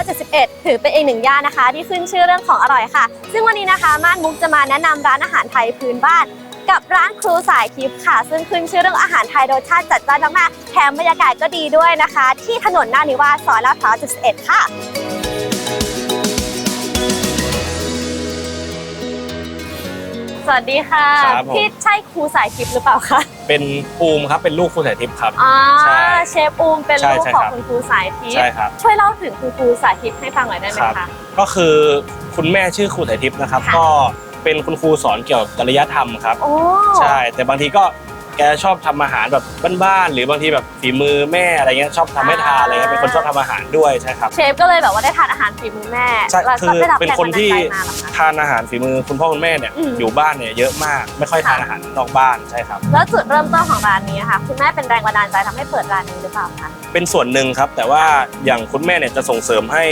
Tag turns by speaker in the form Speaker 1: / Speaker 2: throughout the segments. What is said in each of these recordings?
Speaker 1: าว71 ถือเป็นอีกหนึ่งย่านนะคะ ที่ขึ้นชื่อเรื่องของอร่อยค่ะ ซึ่งวันนี้นะคะม่านมุกจะมาแนะนำร้านอาหารไทยพื้นบ้าน กับร้านครูสายทิพย์ค่ะ ซึ่งขึ้นชื่อเรื่องอาหารไทยรสชาติจัดจ้านมากๆแถมบรรยากาศก็ดีด้วยนะคะ ที่ถนนนานิวาสซอยลาดพร้าว71 ค่ะสวัสดีค่ะ
Speaker 2: ครับผม
Speaker 1: พี่ใช่ครูสายทิพย์หรือเปล่าคะ
Speaker 2: เป็นภูมิครับเป็นลูกคุณสายทิพย์ครับ
Speaker 1: อ่า
Speaker 2: ใช่
Speaker 1: เชฟอูมเป็น
Speaker 2: ใช่
Speaker 1: ลูก
Speaker 2: ใช่
Speaker 1: ของ
Speaker 2: ครับ
Speaker 1: คุณครูสายทิพ
Speaker 2: ใช่
Speaker 1: ย์
Speaker 2: ครับ
Speaker 1: ช่วยเล่าถึงคุณครูสายทิพย์ให้ฟังหน่อยได้ไหม
Speaker 2: ครับ
Speaker 1: คะ
Speaker 2: ก็คือคุณแม่ชื่อครูสายทิพย์นะครับ
Speaker 1: ค่ะ
Speaker 2: ก็เป็นคุณครูสอนเกี่ยวกับจริยธรรมครับ
Speaker 1: โอ้
Speaker 2: ใช่ แต่บางทีก็แกชอบทำอาหารแบบบ้านๆหรือบางทีแบบฝีมือแม่อะไรเงี้ยชอบทำให้ทานอะไรเงี้ยเป็นคนชอบทำอาหารด้วยใช่ครับ
Speaker 1: เชฟก็เลยแบบว่าได้ทานอาหารฝีมือแม่
Speaker 2: ใช่
Speaker 1: แล้ว
Speaker 2: คื
Speaker 1: ก็
Speaker 2: อ
Speaker 1: ได้รับ
Speaker 2: เป็น
Speaker 1: แรง
Speaker 2: คน
Speaker 1: บันดาล
Speaker 2: ที่
Speaker 1: ใจมาเหรอคะ
Speaker 2: ทานอาหารฝีมือคุณพ่อคุณแม่เนี่ย
Speaker 1: อืม
Speaker 2: อยู่บ้านเนี่ยเยอะมากไม่ค่อยทาน
Speaker 1: ค่ะ
Speaker 2: อาหารนอกบ้านใช่ครับ
Speaker 1: แล้วจุดเริ่มต้นของร้านนี้นะคะคุณแม่เป็นแรงบันดาลใจทำให้เปิดร้านนี้หรือเปล่าคะ
Speaker 2: เป็นส่วนหนึ่งครับ แต่ว่าอย่างคุณแม่เนี่ยจะส่งเสริมให้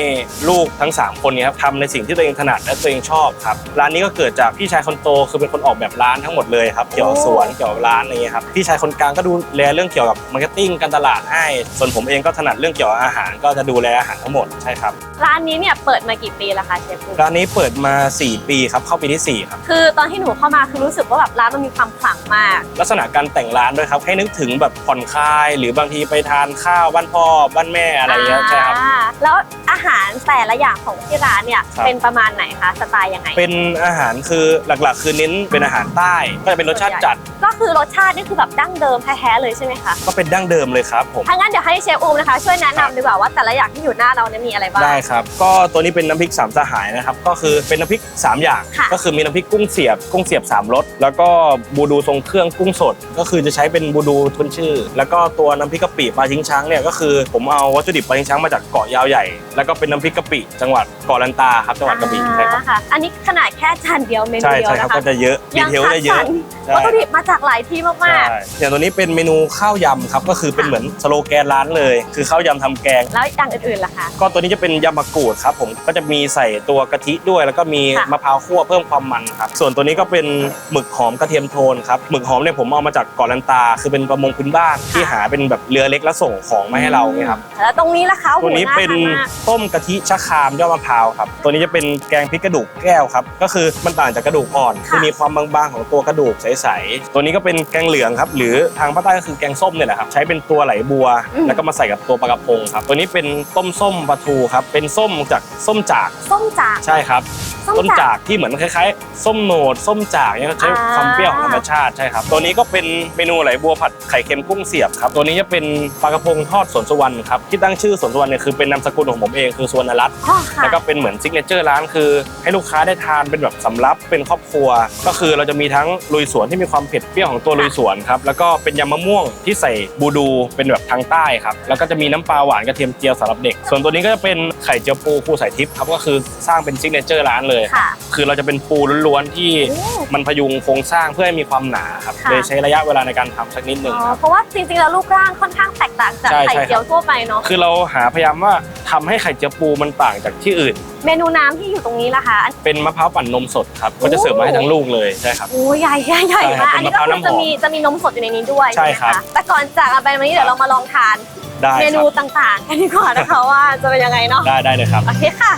Speaker 2: ลูกทั้ง 3 คนเนี้ครับทำในสิ่งที่ตัวเองถนัดและตัวเองชอบครับร้านนี้ก็เกิดจากพี่ชายคนโตคือเป็นคนออกแบบร้านทั้งหมดเลยครับเกี่ยวกับสวนเกี่ยวกับร้านอะไรเงี้ยครับพี่ชายคนกลางก็ดูแลเรื่องเกี่ยวกับมาร์เก็ตติ้งการตลาดให้ ส่วนผมเองก็ถนัดเรื่องเกี่ยวกับอาหาร ก็จะดูแลอาหารทั้งหมดใช่ครับ
Speaker 1: ร้านนี้เนี่ยเปิดมากี่ปีแล้วคะเชฟปู
Speaker 2: ร้านนี้เปิดมา 4 ปีครับเข้าปีที่สี่ครับ
Speaker 1: คือตอนที่หนูเข้ามาคือรู้สึกว่าแบบร้านมันมีความขลังมาก
Speaker 2: ลักษณะการแต่งร้านด้วยครับให้นึกถึงแบบผ่อนคลาย หรือบางทีไปทานข้าวบ้านพ่อบ้านแม่อะไรเงี้ยใช่ครับ
Speaker 1: อ่าแล้วอาหารแต่ละอย่างของที่ร้านเนี่ย
Speaker 2: ครับ
Speaker 1: เป็นประมาณไหนคะสไตล์ยังไง
Speaker 2: เป็นอาหารคือหลักๆ คือเน้นเป็นอาหารใต้ ก็จะเป็นรสชาติจัด
Speaker 1: ก็คือรสชาตินี่คือแบบดั้งเดิมแท้ๆเลยใช่ไหมคะ
Speaker 2: ก็เป็นดั้งเดิมเลยครับผม
Speaker 1: ถ้างั้นเดี๋ยวให้เชฟอูมนะคะ ช่วยแนะ
Speaker 2: ครับ
Speaker 1: นำดีกว่าว่าแต่ละอย่างที่อยู่หน้าเราเนี่ยมีอะไรบ้าง
Speaker 2: ได้ครับ ก็ตัวนี้เป็นน้ำพริกสามสหายนะครับ ก็คือเป็นน้ำพริก 3 อย่าง
Speaker 1: ค่ะ
Speaker 2: ก็คือมีน้ำพริกกุ้งเสียบ กุ้งเสียบ 3รส แล้วก็บูดูทรงเครื่องกุ้งสด ก็คือจะใช้เป็นบูดูทุนชื่อ แล้วก็ตัวน้ำพริกกะปิปลาชิงช้างเนี่ยก็คือผมเอาวัตถุดิบปลาชิงช้างมาจากเกาะยาวใหญ่ แล้วก็เป็นน้ำพริกกะปิจังหวัดเกาะลันตาครับจังหวัดกระบี่ใช่ครับ
Speaker 1: อ่าค่ะอันนี้ขนาดแค่จานเดียวเมนู
Speaker 2: ใช่
Speaker 1: เดียว
Speaker 2: ใช่ครับ
Speaker 1: นะคะ
Speaker 2: ก็จะเยอะดีเทล
Speaker 1: คัด
Speaker 2: จะเย
Speaker 1: สร
Speaker 2: อะ
Speaker 1: ร
Speaker 2: ใช่
Speaker 1: วัตถุดิบมาจากหลายที่มาก
Speaker 2: ใช่อย่างตัวนี้เป็นเมนูข้าวยำครับก็คือเป็นเหมือนสโลแกนร้านเลย คือข้าวยำทำแกง
Speaker 1: ๆ แล้วอย่างอื่นๆล่ะคะ
Speaker 2: ก็ตัวนี้จะเป็นยำมะกรูดครับผมก็จะมีใส่ตัวกะทิด้วย แล้วก็มี
Speaker 1: ค่ะ
Speaker 2: มะพร้าวคั่วเพิ่มความมันครับส่วนตัวนี้ก็เป็นหมึกหอมกระเทียมโทนครับหมึกหอมเนี่ยผมเอามาจากเกาะลันตา คือเป็นประมงพื้นบ้านที่หาเป็นแบบเรือเล็กแล้วส่งของมาให้เราเนี่ยครับ
Speaker 1: แล้วตรงนี้ล่ะคะโอ้โห
Speaker 2: ตัวนี้เป็นา
Speaker 1: ทามาก
Speaker 2: ต้มกะทิชะครามยอดมะพร้าวครับตัวนี้จะเป็นแกงพริกกระดูกแก้วครับก็คือมันต่างจากกระดูกอ่อน
Speaker 1: ค่ะ
Speaker 2: คือมีความบางๆของตัวกระดูกใสๆตัวนี้ก็เป็นแกงเหลืองครับหรือทางภาคใต้ก็คือแกงส้มเนี่ยแหละครับใช้เป็นตัวไหลบัว แล้วก็มาใส่กับตัวปลากระพงครับตัวนี้เป็นต้มส้มปลาทูครับเป็นส้มจากส้มจาก
Speaker 1: ส้มจาก
Speaker 2: ใช่ครับ
Speaker 1: ส้ม
Speaker 2: ต้น
Speaker 1: จาก
Speaker 2: จากที่เหมือนคล้ายๆ ส้มโหนด ส้มจากเนี่ยใช้
Speaker 1: อ่า
Speaker 2: ความเปรี้ยวของธรรมชาติใช่ครับ ตัวนี้ก็เป็นเมนูไหลบัวผัดไข่เค็มกุ้งเสียบครับ ตัวนี้จะเป็นปลากระพงทอดสวนสุวรรณครับ ที่ตั้งชื่อสวนสุวรรณเนี่ยคือเป็นนามสกุลของผมเองคือสวนรัตน์
Speaker 1: อ๋อค่ะ
Speaker 2: แล้วก็เป็นเหมือนซิกเนเจอร์ร้านคือ ให้ลูกค้าได้ทานเป็นแบบสำรับเป็นครอบครัว ก็คือเราจะมีทั้งลุยสวนที่มีความเผ็ดเปรี้ยวของตัวลุยสวนครับ แล้วก็เป็นยำมะม่วงที่ใส่บูดูเป็นแบบทางใต้ครับ แล้วก็จะมีน้ำปลาหวานกระเทียมเจียวสำหรับเด็ก ส่วนตัวนี้ก็จะเป็นไข่เจียวปูปูใส่ทิพย์ครับก็คือสร้างเป็นซิกเนเจอร์ร้านเลย
Speaker 1: ค่ะ
Speaker 2: คือเราจะเป็นปูล้วนๆที่
Speaker 1: โอ้
Speaker 2: มันพยุงโครงสร้างเพื่อให้มีความหนาครับ
Speaker 1: ค่ะ
Speaker 2: เลยใช้ระยะเวลาในการทำสักนิดหนึ่ง
Speaker 1: อ๋อ
Speaker 2: ครับ
Speaker 1: เพราะว่าจริงๆแล้วรูปร่างค่อนข้างแตกต่างจาก
Speaker 2: ใช่
Speaker 1: ไข่
Speaker 2: ใช่
Speaker 1: เจียวทั่วไปเนาะ
Speaker 2: คือเราหาพยายามว่าทำให้ไข่เจียวปูมันต่างจากที่อื่น
Speaker 1: เมนูน้ำที่อยู่ตรงนี้ล่ะคะ
Speaker 2: เป็นมะพร้าวปั่นนมสดครับก็จะเสิร์ฟมาให้ทั้งลูกเลยใช่ครับ
Speaker 1: โอ้ใหญ่ใหญ่ใหญ่
Speaker 2: ใช่ครับ
Speaker 1: มากอันนี้ก็
Speaker 2: เป็น
Speaker 1: คือ
Speaker 2: มะพร้าวน้ำหอม
Speaker 1: จะมีจะมีนมสดอยู่ในนี้ด้วย
Speaker 2: ใช่
Speaker 1: ไหม
Speaker 2: ครับ
Speaker 1: คะแต่ก่อนจากกันไปวันนี้เดี๋ยวเรามาลองทาน
Speaker 2: ได้
Speaker 1: เม
Speaker 2: ค
Speaker 1: นู
Speaker 2: รับ
Speaker 1: ต่างๆกันดีกว่านะคะว่าจะเป็นยังไงเนาะ
Speaker 2: ได้ได้เลยครับ
Speaker 1: โอเคค่ะ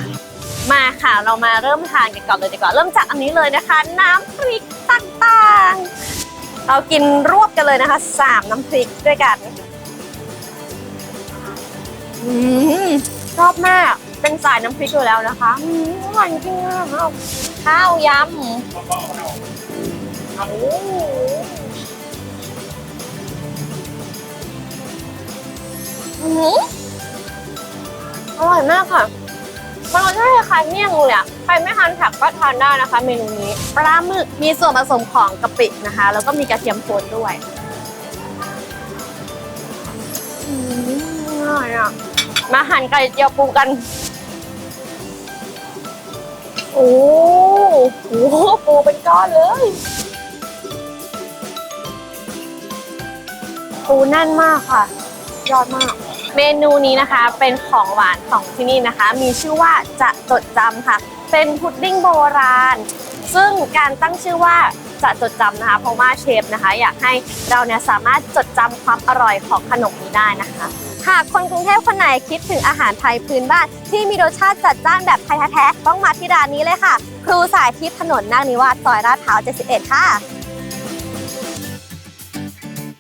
Speaker 1: มาค่ะเรามาเริ่มทานกันก่อนเลยดีกว่าเริ่มจากอันนี้เลยนะคะ น้ำพริกต่างๆ เรากินรวบกันเลยนะคะสามน้ำพริกด้วยกันอืมชอบมากเป็นสายน้ำพริกอยู่แล้วนะคะอืมอร่อยจริงๆอะข้าวยำอืมอร่อยมากค่ะ มันรสชาติคล้ายเมี่ยงเลยอะใครไม่ทานผักก็ทานได้นะคะ เมนูนี้ปลาหมึกมีส่วนผสมของกะปินะคะ แล้วก็มีกระเทียมโทนด้วยอืมอร่อยอะมาหั่นไก่เจียวปูกัน โอ้โหปูเป็นก้อนเลยปูแน่นมากค่ะ ยอดมาก เมนูนี้นะคะเป็นของหวานของที่นี่นะคะ มีชื่อว่าจะจดจำค่ะ เป็นพุดดิ้งโบราณ ซึ่งการตั้งชื่อว่าจะจดจำนะคะ เพราะว่าเชฟนะคะ อยากให้เราเนี่ยสามารถจดจำความอร่อยของขนมนี้ได้นะคะหากคนกรุงเทพคนไหนคิดถึงอาหารไทยพื้นบ้าน ที่มีรสชาติจัดจ้านแบบไทยแท้ๆต้องมาที่ร้านนี้เลยค่ะ ครูสายทิพย์ถนนนาคนิวาสซอยลาดพร้าว 71 ค่ะ